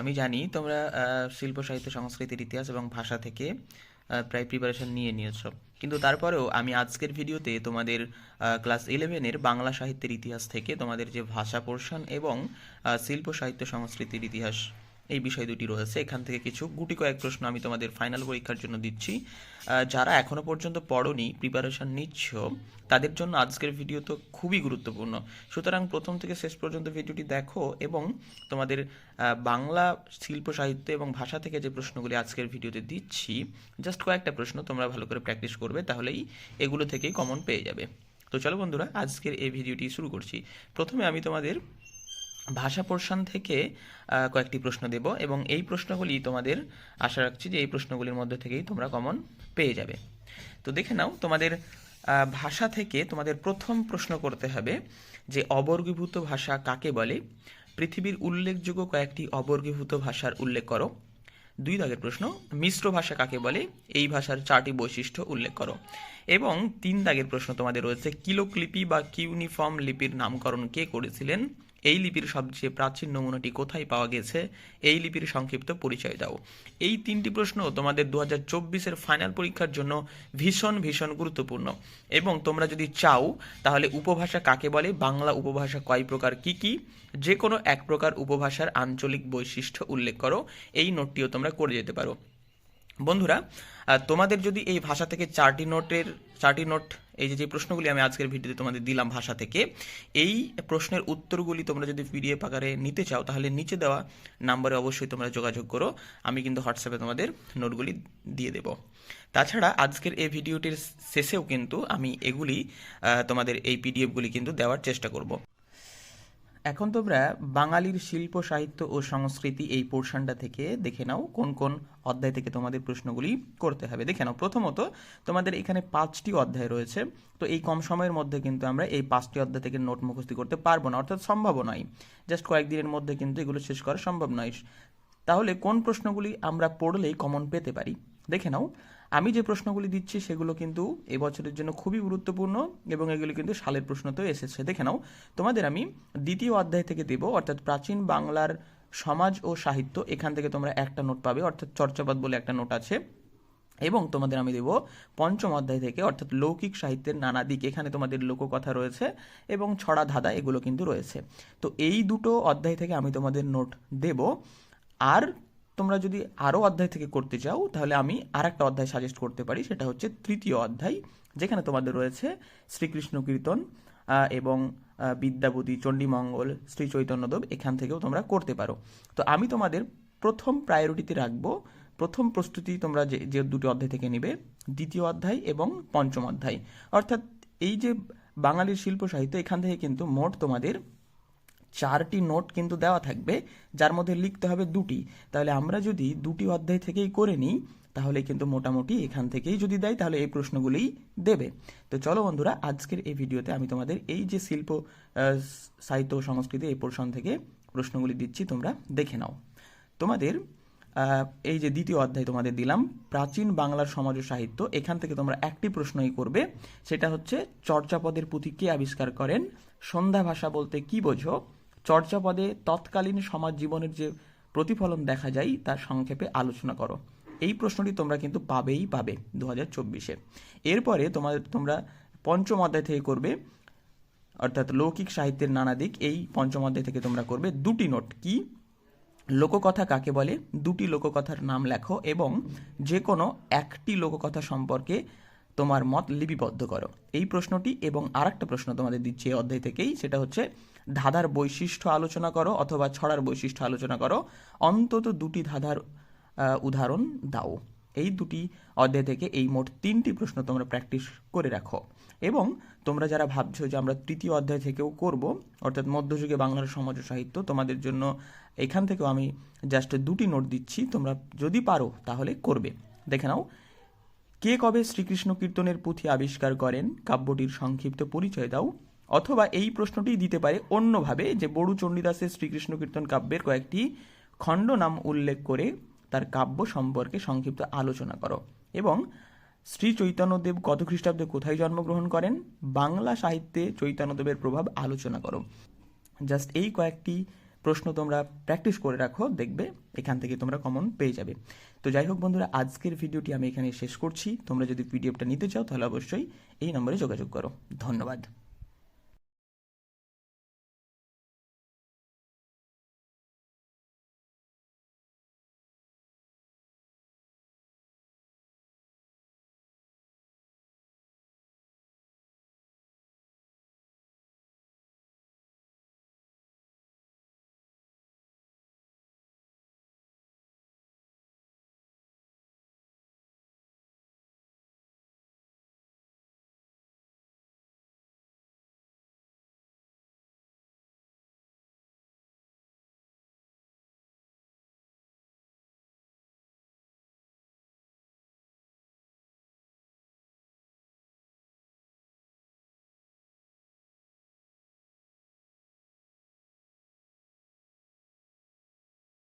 আমি জানি তোমরা শিল্প, সাহিত্য, সংস্কৃতির ইতিহাস এবং ভাষা থেকে প্রায় প্রিপারেশন নিয়ে নিয়েছো। কিন্তু তারপরেও আমি আজকের ভিডিওতে তোমাদের ক্লাস ইলেভেনের বাংলা সাহিত্যের ইতিহাস থেকে তোমাদের যে ভাষা পোর্শন এবং শিল্প, সাহিত্য, সংস্কৃতির ইতিহাস এই বিষয় দুটি রয়েছে। এখান থেকে কিছু গুটি কয়েক প্রশ্ন আমি তোমাদের ফাইনাল পরীক্ষার জন্য দিচ্ছি। যারা এখনও পর্যন্ত পড়োনি প্রিপারেশন নিচ্ছ, তাদের জন্য আজকের ভিডিও তো খুবই গুরুত্বপূর্ণ। সুতরাং প্রথম থেকে শেষ পর্যন্ত ভিডিওটি দেখো এবং তোমাদের বাংলা শিল্প, সাহিত্য এবং ভাষা থেকে যে প্রশ্নগুলি আজকের ভিডিওতে দিচ্ছি জাস্ট কয়েকটা প্রশ্ন তোমরা ভালো করে প্র্যাকটিস করবে, তাহলেই এগুলো থেকেই কমন পেয়ে যাবে। তো চলো বন্ধুরা, আজকের এই ভিডিওটি শুরু করছি। প্রথমে আমি তোমাদের ভাষা পোর্শন থেকে কয়েকটি প্রশ্ন দেব এবং এই প্রশ্নগুলি তোমাদের আশা রাখছি যে এই প্রশ্নগুলির মধ্যে থেকেই তোমরা কমন পেয়ে যাবে। তো দেখে নাও, তোমাদের ভাষা থেকে তোমাদের প্রথম প্রশ্ন করতে হবে যে অবর্গীভূত ভাষা কাকে বলে? পৃথিবীর উল্লেখযোগ্য কয়েকটি অবর্গীভূত ভাষার উল্লেখ করো। দুই দাগের প্রশ্ন, মিশ্র ভাষা কাকে বলে? এই ভাষার চারটি বৈশিষ্ট্য উল্লেখ করো। এবং তিন দাগের প্রশ্ন তোমাদের রয়েছে, কিলোক্লিপি বা কিউনিফর্ম লিপির নামকরণ কে করেছিলেন? এই লিপির সবচেয়ে প্রাচীন নমুনাটি কোথায় পাওয়া গেছে? এই লিপির সংক্ষিপ্ত পরিচয় দাও। এই তিনটি প্রশ্ন তোমাদের দু হাজার ফাইনাল পরীক্ষার জন্য ভীষণ ভীষণ গুরুত্বপূর্ণ। এবং তোমরা যদি চাও, তাহলে উপভাষা কাকে বলে? বাংলা উপভাষা কয় প্রকার? কি কি? যে কোনো এক প্রকার উপভাষার আঞ্চলিক বৈশিষ্ট্য উল্লেখ করো। এই নোটটিও তোমরা করে যেতে পারো। বন্ধুরা তোমাদের যদি এই ভাষা থেকে চারটি নোটের, চারটি নোট এই যে যে প্রশ্নগুলি আমি আজকের ভিডিওতে তোমাদের দিলাম ভাষা থেকে, এই প্রশ্নের উত্তরগুলি তোমরা যদি পিডিএফ আকারে নিতে চাও, তাহলে নিচে দেওয়া নাম্বারে অবশ্যই তোমরা যোগাযোগ করো। আমি কিন্তু হোয়াটসঅ্যাপে তোমাদের নোটগুলি দিয়ে দেব। তাছাড়া আজকের এই ভিডিওটির শেষেও কিন্তু আমি এগুলি তোমাদের এই পিডিএফগুলি কিন্তু দেওয়ার চেষ্টা করব। এখন তোমরা বাঙালির শিল্প, সাহিত্য ও সংস্কৃতি এই পোর্শনটা থেকে দেখে নাও, কোন কোন অধ্যায় থেকে তোমাদের প্রশ্নগুলি করতে হবে। দেখে নাও, প্রথমত তোমাদের এখানে পাঁচটি অধ্যায় রয়েছে, তো এই কম সময়ের মধ্যে কিন্তু আমরা এই পাঁচটি অধ্যায় থেকে নোট মুখস্থি করতে পারব না, অর্থাৎ সম্ভব নয়। জাস্ট কয়েকদিনের মধ্যে কিন্তু এগুলো শেষ করা সম্ভব নয়। তাহলে কোন প্রশ্নগুলি আমরা পড়লেই কমন পেতে পারি? দেখে নাও। আমি যে প্রশ্নগুলি দিচ্ছি সেগুলো কিন্তু এবছরের জন্য খুবই গুরুত্বপূর্ণ এবং এগুলি কিন্তু সালের প্রশ্নতেও এসেছে। দেখে নাও, তোমাদের আমি দ্বিতীয় অধ্যায় থেকে দেব, অর্থাৎ প্রাচীন বাংলার সমাজ ও সাহিত্য। এখান থেকে তোমরা একটা নোট পাবে, অর্থাৎ চর্চাবাদ বলে একটা নোট আছে। এবং তোমাদের আমি দেব পঞ্চম অধ্যায় থেকে, অর্থাৎ লৌকিক সাহিত্যের নানা দিক। এখানে তোমাদের লোককথা রয়েছে এবং ছড়া ধাঁধা এগুলো কিন্তু রয়েছে। তো এই দুটো অধ্যায় থেকে আমি তোমাদের নোট দেব। আর তোমরা যদি আরও অধ্যায় থেকে করতে চাও, তাহলে আমি আর একটা অধ্যায় সাজেস্ট করতে পারি, সেটা হচ্ছে তৃতীয় অধ্যায়, যেখানে তোমাদের রয়েছে শ্রীকৃষ্ণ কীর্তন এবং বিদ্যাপতি চণ্ডীমঙ্গল, শ্রী চৈতন্যদেব, এখান থেকেও তোমরা করতে পারো। তো আমি তোমাদের প্রথম প্রায়োরিটিতে রাখব, প্রথম প্রস্তুতি তোমরা যে যে দুটি অধ্যায় থেকে নিবে, দ্বিতীয় অধ্যায় এবং পঞ্চম অধ্যায়। অর্থাৎ এই যে বাঙালির শিল্প সাহিত্য, এখান থেকে কিন্তু মোট তোমাদের চারটি নোট কিন্তু দেওয়া থাকবে, যার মধ্যে লিখতে হবে দুটি। তাহলে আমরা যদি দুটি অধ্যায় থেকেই করে নিই, তাহলে কিন্তু মোটামুটি এখান থেকেই যদি দেয়, তাহলে এই প্রশ্নগুলিই দেবে। তো চলো বন্ধুরা, আজকের এই ভিডিওতে আমি তোমাদের এই যে শিল্প সাহিত্য সংস্কৃতি এই পোর্শন থেকে প্রশ্নগুলি দিচ্ছি, তোমরা দেখে নাও। তোমাদের এই যে দ্বিতীয় অধ্যায় তোমাদের দিলাম, প্রাচীন বাংলার সমাজ ও সাহিত্য, এখান থেকে তোমরা একটি প্রশ্নই করবে, সেটা হচ্ছে চর্চাপদের পুঁথি কে আবিষ্কার করেন? সন্ধ্যা ভাষা বলতে কি বোঝো? চর্যাপদে তৎকালীন সমাজ জীবনের যে প্রতিফলন দেখা যায়, তার সংক্ষেপে আলোচনা করো। এই প্রশ্নটি তোমরা কিন্তু পাবেই পাবে দু হাজার চব্বিশে। এরপরে তোমাদের, তোমরা পঞ্চম অধ্যায় থেকে করবে, অর্থাৎ লৌকিক সাহিত্যের নানা দিক। এই পঞ্চম অধ্যায় থেকে তোমরা করবে দুটি নোট। কি? লোককথা কাকে বলে? দুটি লোককথার নাম লেখো এবং যে কোনো একটি লোককথা সম্পর্কে তোমার মত লিপিবদ্ধ করো। এই প্রশ্নটি এবং আরেকটা প্রশ্ন তোমাদের দিচ্ছি এই অধ্যায় থেকেই, সেটা হচ্ছে, ধাঁধার বৈশিষ্ট্য আলোচনা করো অথবা ছড়ার বৈশিষ্ট্য আলোচনা করো। অন্তত দুটি ধাঁধার উদাহরণ দাও। এই দুটি অধ্যায় থেকে এই মোট তিনটি প্রশ্ন তোমরা প্র্যাকটিস করে রাখো। এবং তোমরা যারা ভাবছ যে আমরা তৃতীয় অধ্যায় থেকেও করব, অর্থাৎ মধ্যযুগে বাংলার সমাজ সাহিত্য, তোমাদের জন্য এখান থেকেও আমি জাস্ট দুটি নোট দিচ্ছি। তোমরা যদি পারো তাহলে করবে। দেখে নাও কে কবে শ্রীকৃষ্ণ কীর্তনের পুঁথি আবিষ্কার করেন? কাব্যটির সংক্ষিপ্ত পরিচয় দাও। অথবা এই প্রশ্নটি দিতে পারে অন্যভাবে যে বড়ু চণ্ডীদাসের শ্রীকৃষ্ণ কীর্তন কাব্যের কয়েকটি খণ্ড নাম উল্লেখ করে তার কাব্য সম্পর্কে সংক্ষিপ্ত আলোচনা করো। এবং শ্রী চৈতন্যদেব কত খ্রিস্টাব্দে কোথায় জন্মগ্রহণ করেন? বাংলা সাহিত্যে চৈতন্যদেবের প্রভাব আলোচনা করো। জাস্ট এই কয়েকটি প্রশ্ন তোমরা প্র্যাকটিস করে রাখো, দেখবে এখান থেকে তোমরা কমন পেয়ে যাবে। তো যাই হোক বন্ধুরা, আজকের ভিডিওটি আমি এখানে শেষ করছি। তোমরা যদি পিডিএফটা নিতে চাও, তাহলে অবশ্যই এই নম্বরে যোগাযোগ করো। ধন্যবাদ।